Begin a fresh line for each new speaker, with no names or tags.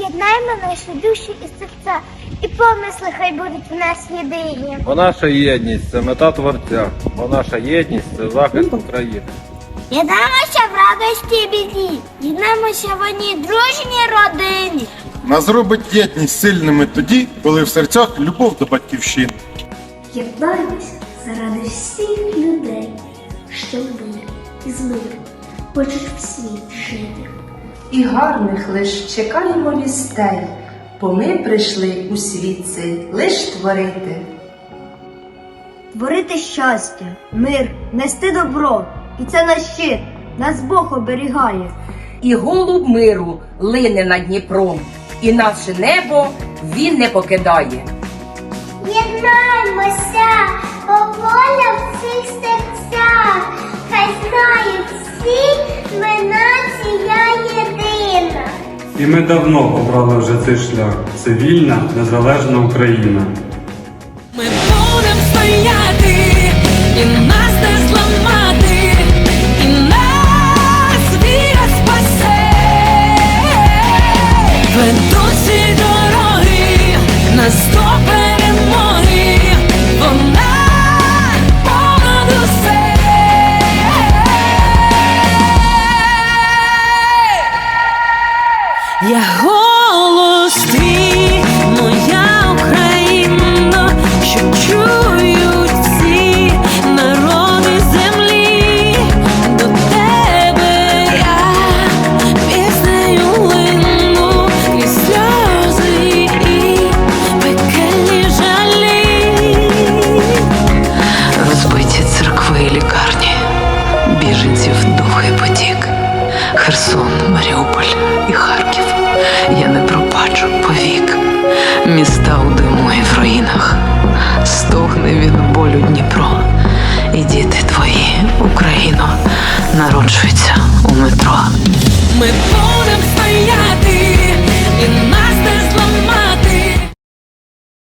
З'єднаємо наші душі і серця, і помисли хай будуть в нас єдині.
Бо наша єдність це мета творця, бо наша єдність це захист України.
Єднаємося в радості і біді, єднаємося в одній дружній родині.
Нас зробить єдність сильними тоді, коли в серцях любов до батьківщини.
Єднаймося заради всіх людей, що мир і з миром хочуть в світ жити.
І гарних лиш чекаємо вістей, бо ми прийшли у світ цей лиш творити.
Творити щастя, мир, нести добро. І це наш щит, нас Бог оберігає.
і голуб миру лине над Дніпром, і наше небо він не покидає.
Єднаймося, бо воля в всіх серцях, хай знають всі, ми нація єдина.
І ми давно обрали вже цей шлях. Це вільна, незалежна Україна.
Ми будемо стояти, і нас не зламати, і нас віра спасе. Я голос твій, моя Україна, що чують всі народи землі, до тебе я піснею лину і сльози і пекельні жалі.
Розбиті церкви і лікарні, біженців довгий потік, Херсон, Маріуполь і Харків. Міста у диму і в руїнах, стогне від болю Дніпро. І діти твої, Україно, народжуються у метро.
Ми будемо